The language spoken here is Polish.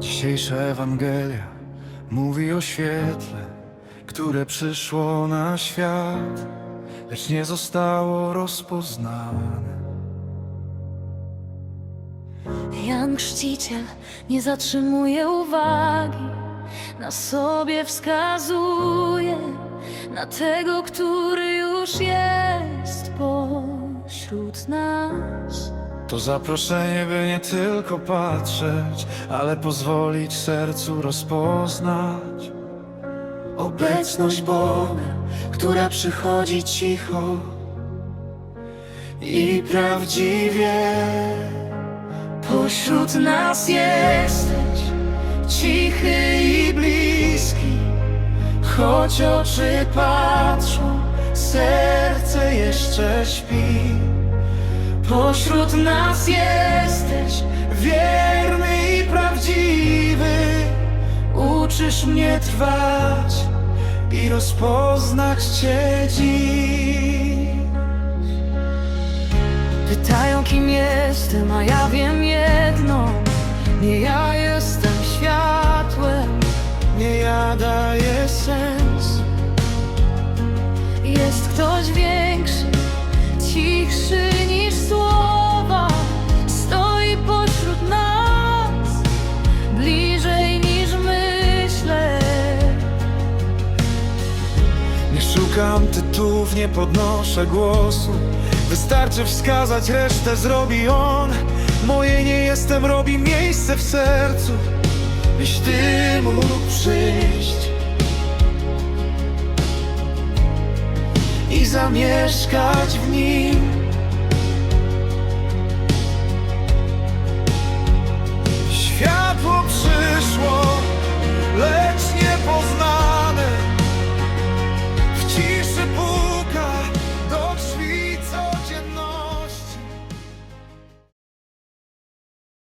Dzisiejsza Ewangelia mówi o świetle, które przyszło na świat, lecz nie zostało rozpoznane. Jan Chrzciciel nie zatrzymuje uwagi, na sobie wskazuje, na tego, który już jest pośród nas. To zaproszenie, by nie tylko patrzeć, ale pozwolić sercu rozpoznać obecność Boga, która przychodzi cicho i prawdziwie. Pośród nas jesteś, cichy i bliski, choć oczy patrzą, serce jeszcze śpi. Pośród nas jesteś wierny i prawdziwy. Uczysz mnie trwać i rozpoznać Cię dziś. Pytają, kim jestem, a ja wiem jedno: nie ja jestem światłem, Nie ja daję sens, jest ktoś większy, szukam tytułów, nie podnoszę głosu. Wystarczy wskazać, resztę zrobi On. Moje nie jestem robi miejsce w sercu, byś Ty mógł przyjść i zamieszkać w nim.